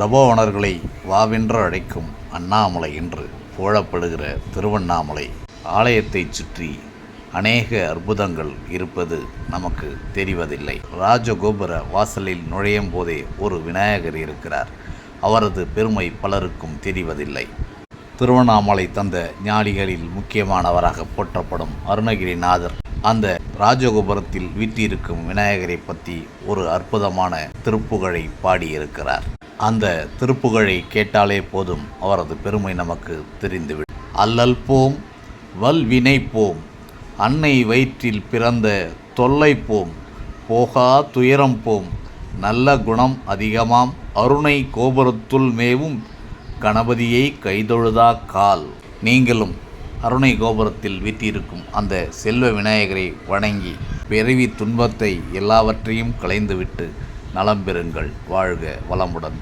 தபோவனர்களை வாவென்று அழைக்கும் அண்ணாமலை என்று புகழப்படுகிற திருவண்ணாமலை ஆலயத்தைச் சுற்றி அநேக அற்புதங்கள் இருப்பது நமக்கு தெரிவதில்லை. ராஜகோபுர வாசலில் நுழையும் போதே ஒரு விநாயகர் இருக்கிறார். அவரது பெருமை பலருக்கும் தெரிவதில்லை. திருவண்ணாமலை தந்த ஞானிகளில் முக்கியமானவராக போற்றப்படும் அருணகிரிநாதர் அந்த ராஜகோபுரத்தில் வீற்றிருக்கும் விநாயகரை பற்றி ஒரு அற்புதமான திருப்புகழை பாடியிருக்கிறார். அந்த திருப்புகழை கேட்டாலே போதும். அவரது பெருமை நமக்கு தெரிந்துவிடும். அல்லல் போம் வல்வினை போம் அன்னை வயிற்றில் பிறந்த தொல்லை போம் போகா துயரம் போம் நல்ல குணம் அதிகமாம் அருணை கோபுரத்துள் மேவும் கணபதியை கைதொழுதா கால். நீங்களும் அருணை கோபுரத்தில் வீற்றிருக்கும் அந்த செல்வ விநாயகரை வணங்கி பிறவி துன்பத்தை எல்லாவற்றையும் களைந்துவிட்டு நலம் பெறுங்கள். வாழ்க வளமுடன்.